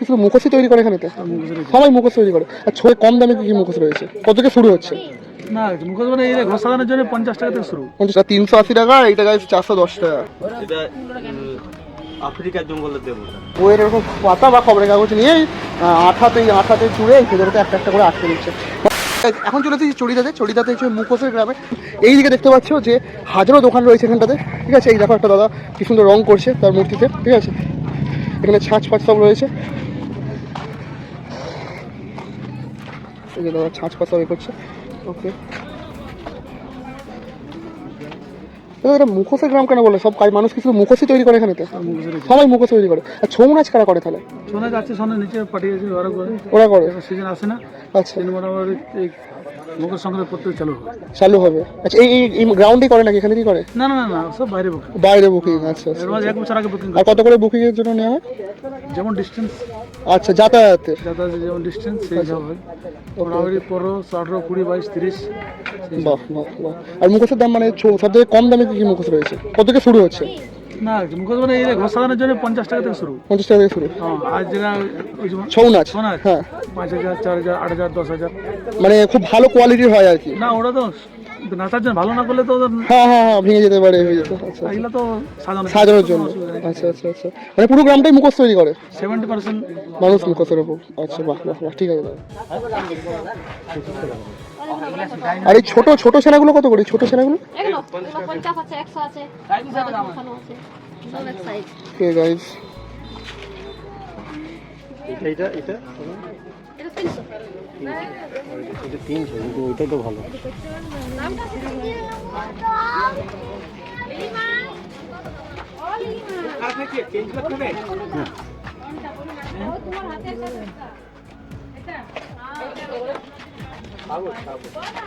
কি শুধু মুখোশই তৈরি করে এখানেতে সবাই মুখোশ তৈরি করে। আর ছোট কম দামে কি কি মুখোশ রয়েছে? কত থেকে শুরু হচ্ছে? না মুখোশ মানে এই যে ঘর সাজানোর জন্য পঞ্চাশ টাকা থেকে শুরু। পঞ্চাশ টাকা তিনশো আশি টাকা এইটা গাছ চারশো দশ টাকা। এটা আফ্রিকার জঙ্গলের দেবতা বইয়ের এরকম পাতা বা খবরের কাগজ নিয়ে আঠাতে আঠাতে চুড়ে ভেতরেতে একটা একটা করে আটকে দিচ্ছে। এখন চলে এসেছি চড়িদাতে। চড়িদাতে হচ্ছে মুখোশের গ্রামে। এই দিকে দেখতে পাচ্ছ যে হাজারো দোকান রয়েছে এখানটাতে। ঠিক আছে? এই দেখো একটা দাদা কি সুন্দর রং করছে তার মূর্তিতে। ঠিক আছে? এখানে ছাঁচ ফাঁচ সব রয়েছে। যে দাদা ছাঁচ সব এ করছে। ওকে এটা মুখোশের গ্রাম কেন বলে? সব কাজ মানুষ কিছু মুখোশই তৈরি করে এখানেতে? সবাই মুখোশ তৈরি করে। আর ছৌ নাচ কারা করে তাহলে? শোনা যাচ্ছে শোনা নিচে পাঠিয়েছে ওরা করে। ওরা করে। সিজন আসে না। আচ্ছা। মোটামুটি এই মকর সংক্রান্তি প্রত্যেক চালু হবে। চালু হবে। আচ্ছা এই এই- করে নাকি? এখানে কি করে? না না না না সব বাইরে বুক বাইরে বুকিং আচ্ছা আচ্ছা এক বছর আগে বুকিং আর কত করে বুকিং এর জন্য নেওয়া হয়? যেমন ডিস্টেন্স আচ্ছা যাতায়াতের যাতায়াতের যেমন ডিস্টেন্স সেই হয়। মোটামুটি পনেরো আঠারো কুড়ি বাইশ তিরিশ বাহ বাহ বাহ। আর মুখোশের দাম মানে সব থেকে কম দামে কি কি মুখোশ রয়েছে? কত থেকে শুরু হচ্ছে? না মুখোশ মানে এই ঘর সাজানোর জন্য পঞ্চাশ টাকা থেকে শুরু। পঞ্চাশ টাকা থেকে শুরু। হ্যাঁ আর যেটা ওই ছৌ নাচ। ছৌ নাচ? হ্যাঁ। পাঁচ হাজার চার হাজার আট হাজার দশ হাজার। মানে খুব ভালো কোয়ালিটির হয় আর কি। না ওরা তো নাচার জন্য ভালো না করলে তো হ্যাঁ হ্যাঁ হ্যাঁ ভেঙে যেতে পারে হয়ে যেতে আচ্ছা এগুলো তো সাজানো সাজানোর জন্য। আচ্ছা আচ্ছা আচ্ছা। মানে পুরো গ্রামটাই মুখোশ তৈরি করে? সেভেন্টি পার্সেন্ট মানুষ মুখোশের ওপর। আচ্ছা বাহ বাহ বাহ ঠিক আছে। দাদা আর এই ছোট ছোট ছানাগুলো কত করে? ছোট এগুলো পঞ্চাশ আছে একশো আছে ওখানেও আছে। এটা এটা এটা? তিনশো। এটা তিনশো কিন্তু ওইটা তো ভালো। নামটা লিমা ও লিমা ও তোমার হাতে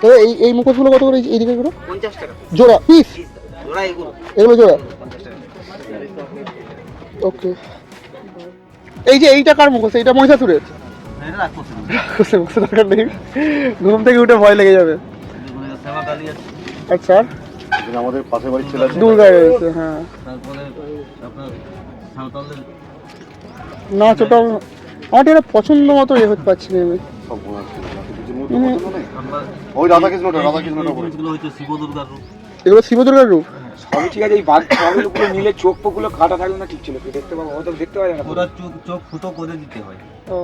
তো এই এই মুখোশগুলো কত করে এই- দিকে পঞ্চাশ টাকা। জোড়া পিস এগুলো। এগুলো জোড়া? ওকে এই যে এইটা কার মুখোশ এইটা মহিষাসুরের? মুখোশের মুখোশ দরকার নেই। ঘুম থেকে উঠে ভয় লেগে যাবে। আচ্ছা। আমাদের পাশের বাড়ির ছেলে আছে। দুর্গা রয়েছে হ্যাঁ। তারপরে আপনার ওটা আমার এটা পছন্দ মতো ইয়ে হতে পারছি না আমি? ওই রাধাকৃষ্ণটা রাধাকৃষ্ণটা রূপ। এগুলো শিব দুর্গার রূপ? সবই ঠিক আছে এই বাঘ সবগুলো নিলে চোখ পোকগুলো কাটা থাকলে না ঠিক ছিল? কি দেখতে পাবো হয়তো দেখতে পাওয়া যায় না। ওরা চোখ চোখ ফুটো করে দিতে হয়। ও।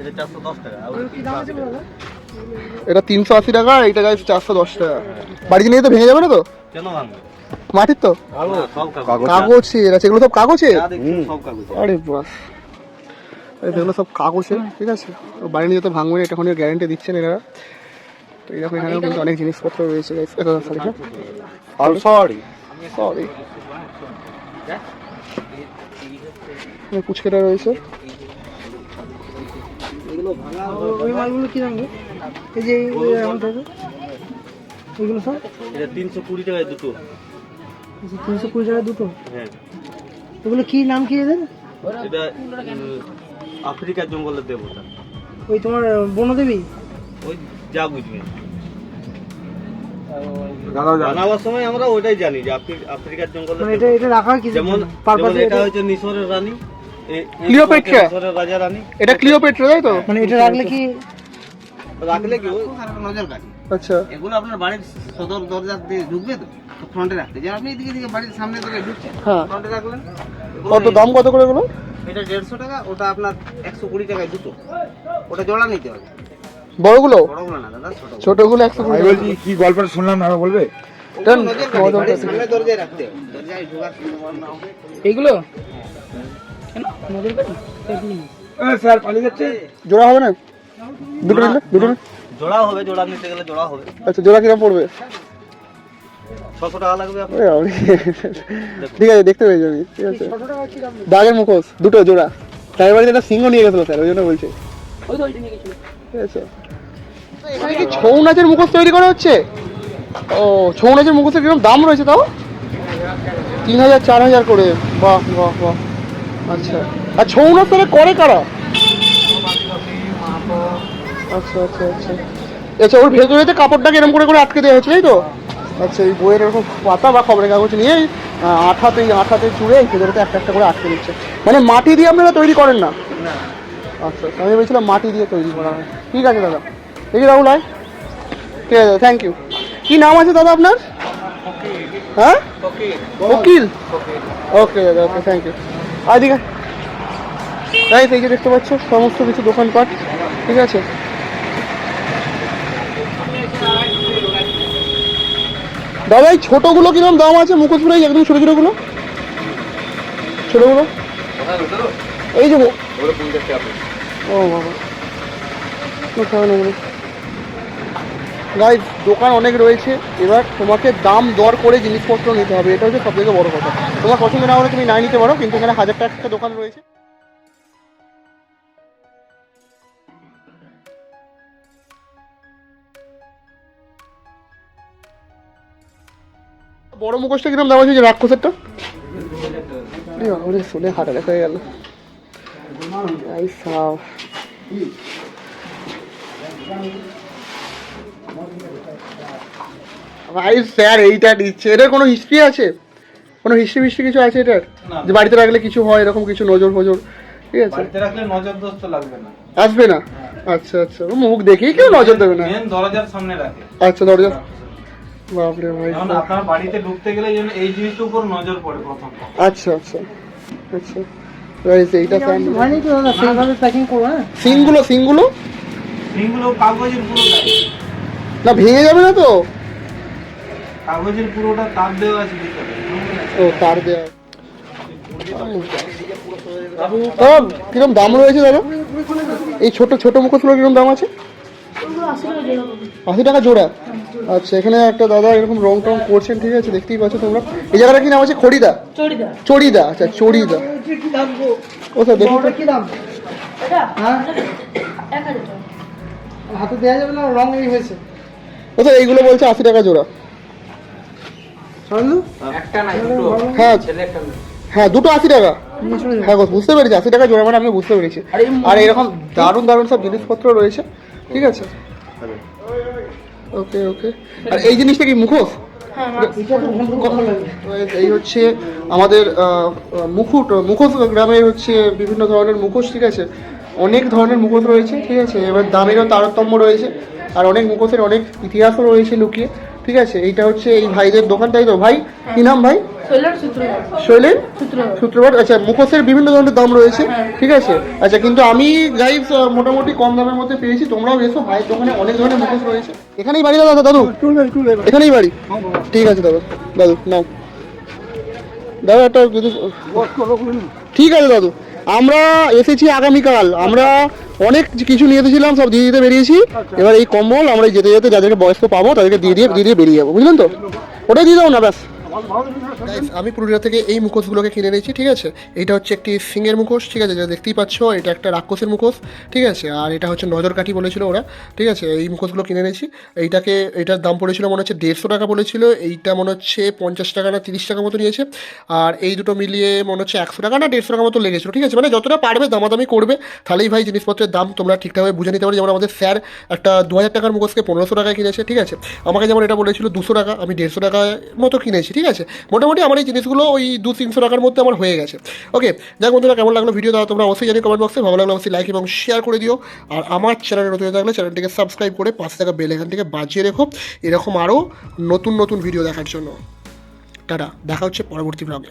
এটা চারশো দশ টাকা তিনশো আশি টাকা। এটা তিনশো আশি টাকা এইটা গাছ চারশো দশ টাকা। বাড়িতে নিয়ে তো ভেঙে যাবে না তো? কেন ভাঙবে? মাটির তো? কাগজ। কাগজ। কাগজের আছে এগুলো সব কাগজের? সব আরে বাস এগুলো সব কাগজের ঠিক আছে। বাড়ি নিয়ে যেতে ভাঙবে না এটা কোনো গ্যারেন্টি দিচ্ছেন এরা তো এরকম এখানেও কিন্তু অনেক জিনিসপত্র রয়েছে সরি সরি সরি পুচকেটা রয়েছে। ওই মালগুলো কি দাম এই যে এগুলো সব? এটা তিনশো কুড়ি টাকায় দুটো। তিনশো কুড়ি টাকা দুটো? হ্যাঁ। এগুলো কি নাম কি এদের? এটা আফ্রিকার জঙ্গলের দেবতা। ওই তোমার বনদেবী? ওই যা বুঝবে। বানাবার সময় আমরা ওইটাই জানি যে আফ্রিকার মানে এটা এটা রাখা কি যেমন পারপাস যেমন এটা? হচ্ছে মিশরের রানী। ক্লিওপেট্রা? রাজা রানী। এটা ক্লিওপেট্রা তাই তো? মানে এটা রাখলে কি রাখলে কি নজর আচ্ছা। এগুলো আপনার বাড়ির সদর দরজা দিয়ে ঢুকবে তো? ফ্রন্টে রাখতে। যেন আপনি এদিকে দিকে বাড়ির সামনে করে ঢুকছেন হ্যাঁ। ফ্রন্টে রাখলেন। কত দাম কত করে এগুলো? এটা দেড়শো টাকা ওটা আপনার একশো কুড়ি টাকায় দুটো। ওটা জোড়া নিতে হবে। বড়গুলো? বড়গুলো না দাদা ছোটগুলো। একশো কুড়ি বলছি কি গল্পটা শুনলাম না বলবে? এইগুলো? কাটি স্যার পালিয়ে যাচ্ছে। জোড়া হবে না? দুটো নিলে দুটো জোড়া হবে জোড়া নিতে গেলে জোড়া হবে। আচ্ছা জোড়া কিরম পড়বে? ছশো টাকা লাগবে। ঠিক আছে দেখতে পেয়ে যাবি ঠিক আছে। বাঘের মুখোশ দুটো জোড়া। তার বাড়িতে একটা সিংহ নিয়ে গেছিল স্যার ওই জন্য বলছে। ঠিক আছে এখানে কি ছৌ নাচের মুখোশ তৈরি করা হচ্ছে? ও ছৌ নাচের মুখোশের কীরকম দাম রয়েছে তাও? তিন হাজার চার হাজার করে। বাহ বাহ বাহ। আচ্ছা। আর ছৌ নাচ তাহলে করে কারা? আচ্ছা আচ্ছা আচ্ছা। আচ্ছা ওর ভেতরেতে কাপড়টাকে এরকম করে করে আটকে দেওয়া হচ্ছে তাই তো? আচ্ছা এই বইয়ের এরকম পাতা বা খবরের কাগজ নিয়ে আঠাতে আঠাতে চুড়ে এই ভেতরেতে একটা একটা করে আটকে দিচ্ছে। মানে মাটি দিয়ে আপনারা তৈরি করেন না। আচ্ছা আমি ভেবেছিলাম মাটি দিয়ে তৈরি করা হয়। ঠিক আছে দাদা। দেখি রাহুল হয় ঠিক আছে থ্যাংক ইউ কি নাম আছে দাদা আপনার? হ্যাঁ? উকিল ওকে দাদা ওকে থ্যাংক ইউ আর আছে তাই এই যে দেখতে পাচ্ছ সমস্ত কিছু দোকানপাট। ঠিক আছে? দাদা এই ছোটোগুলো কীরকম দাম আছে? এই একদম ছোটো ছোটোগুলো? ছোটোগুলো? এই যে ও বাবা। গাইজ দোকান অনেক রয়েছে। এবার তোমাকে দাম দর করে জিনিসপত্র নিতে হবে। এটা হচ্ছে সব থেকে বড় কথা। তোমার পছন্দ না হলে তুমি নাই নিতে পারো, কিন্তু এখানে হাজার টাকা দোকান রয়েছে। বড় মুখোশটা কীরকম দাম আছে যে রাক্ষসেরটা? শুনে হাঁটা দেখা হয়ে গেল। ভাই স্যার এইটা নিচ্ছে এটার কোনো হিস্ট্রি আছে? কোনো হিস্ট্রি ফিস্ট্রি কিছু আছে এটার? যে বাড়িতে রাখলে কিছু হয় এরকম কিছু নজর ফজর? ঠিক আছে। বাড়িতে রাখলে নজর দোষ তো লাগবে না। আসবে না? আচ্ছা আচ্ছা। মুখ দেখেই কেউ নজর দেবে না। মেন দরজার সামনে রাখে। আচ্ছা দরজা বাপরে ভাই। আপনার বাড়িতে ঢুকতে গেলে এই জন্য এই জিনিসটার উপর নজর পড়ে প্রথম। আচ্ছা আচ্ছা। আচ্ছা। এইটা সেইভাবে প্যাকিং করো হ্যাঁ? সিংগুলো সিংগুলো সিংগুলো কাগজের পুরোটা। না ভেঙে যাবে না তো? কাগজের পুরোটা তার দেওয়া আছে ভিতরে ও তার দাদা কীরকম দাম রয়েছে দাদা? এই ছোট ছোট মুখোশগুলো কীরকম দাম আছে? আশি টাকা জোড়া। আচ্ছা এখানে একটা দাদা এরকম রং টং করছেন ঠিক আছে দেখতেই পাচ্ছ তোমরা। এই জায়গাটা কি নাম আছে? খড়িদা? চড়িদা। চড়িদা আচ্ছা চড়িদা। ও স্যার দেখুন কি দাম? হ্যাঁ? হাতে দেওয়া যাবে না রং এই হয়েছে। ও স্যার এইগুলো বলছে আশি টাকা জোড়া। সরলু? হ্যাঁ। হ্যাঁ দুটো আশি টাকা। হ্যাঁ গো বুঝতে পেরেছি আশি টাকা জোড়া মানে আমি বুঝতে পেরেছি। আর এরকম দারুণ দারুণ সব জিনিসপত্র রয়েছে ঠিক আছে? ওকে ওকে। আর এই জিনিসটা কি মুখোশ? লাগে এই হচ্ছে আমাদের মুকুট মুখোশ গ্রামে হচ্ছে বিভিন্ন ধরনের মুখোশ ঠিক আছে? অনেক ধরনের মুখোশ রয়েছে ঠিক আছে? এবার দামেরও তারতম্য রয়েছে আর অনেক মুখোশের অনেক ইতিহাসও রয়েছে লুকিয়ে ঠিক আছে? এইটা হচ্ছে এই ভাইদের দোকান তাই তো। ভাই কি নাম ভাই? শৈলেন সূত্রপাত আচ্ছা মুখোশের বিভিন্ন ধরনের দাম রয়েছে ঠিক আছে? আচ্ছা কিন্তু আমি গাইস মোটামুটি কম দামের মধ্যে পেয়েছি তোমরাও এসো ভাইয়ের দোকানে অনেক ধরনের মুখোশ রয়েছে। এখানেই বাড়ি দাদা? দাদু? এখানেই বাড়ি? ঠিক আছে দাদা। দাদু নাও। দাদা একটা যদি ঠিক আছে দাদু। আমরা এসেছি আগামীকাল। আমরা অনেক কিছু নিয়ে এসেছিলাম সব দিয়ে দিতে বেরিয়েছি। এবার এই কম্বল আমরা যেতে যেতে যাদেরকে বয়স্ক পাবো তাদেরকে দিয়ে দিয়ে দিয়ে দিয়ে বেরিয়ে যাব। বুঝলেন তো? ওটাই দিয়ে দাও না ব্যাস। আমি পুরুলিয়া থেকে এই মুখোশগুলোকে কিনে নিয়েছি ঠিক আছে? এটা হচ্ছে একটি সিংয়ের মুখোশ ঠিক আছে? যেটা দেখতেই পাচ্ছ এটা একটা রাক্ষসের মুখোশ ঠিক আছে? আর এটা হচ্ছে নজরকাঠি বলেছিল ওরা ঠিক আছে? এই মুখোশগুলো কিনে নিয়েছি এইটাকে এটার দাম পড়েছিল মনে হচ্ছে দেড়শো টাকা বলেছিল এইটা মনে হচ্ছে পঞ্চাশ টাকা না তিরিশ টাকা মতো নিয়েছে। আর এই দুটো মিলিয়ে মনে হচ্ছে একশো টাকা না দেড়শো টাকা মতো লেগেছিল ঠিক আছে? মানে যতটা পারবে দামাদামি করবে তাহলেই ভাই জিনিসপত্রের দাম তোমরা ঠিকঠাকভাবে বুঝে নিতে পারো। যেমন আমাদের স্যার একটা দু হাজার টাকার মুখোশকে পনেরোশো টাকায় কিনেছে ঠিক আছে? আমাকে যেমন এটা বলেছিল দুশো টাকা আমি দেড়শো টাকার মতো কিনেছি ঠিক আছে? মোটামুটি আমার এই জিনিসগুলো ওই দু তিনশো টাকার মধ্যে আমার হয়ে গেছে। ওকে যাক বন্ধুরা, কেমন লাগল ভিডিও দাও তোমরা অবশ্যই জানি কমেন্ট বক্সে ভালো লাগল অবশ্যই লাইক এবং শেয়ার করে দিও। আর আমার চ্যানেলে নতুন থাকলে চ্যানেলটিকে সাবস্ক্রাইব করে পাশে টাকা বেল এখান থেকে বাজিয়ে রেখো। এরকম আরও নতুন নতুন ভিডিও দেখার জন্য। টাটা, দেখা হচ্ছে পরবর্তী ব্লগে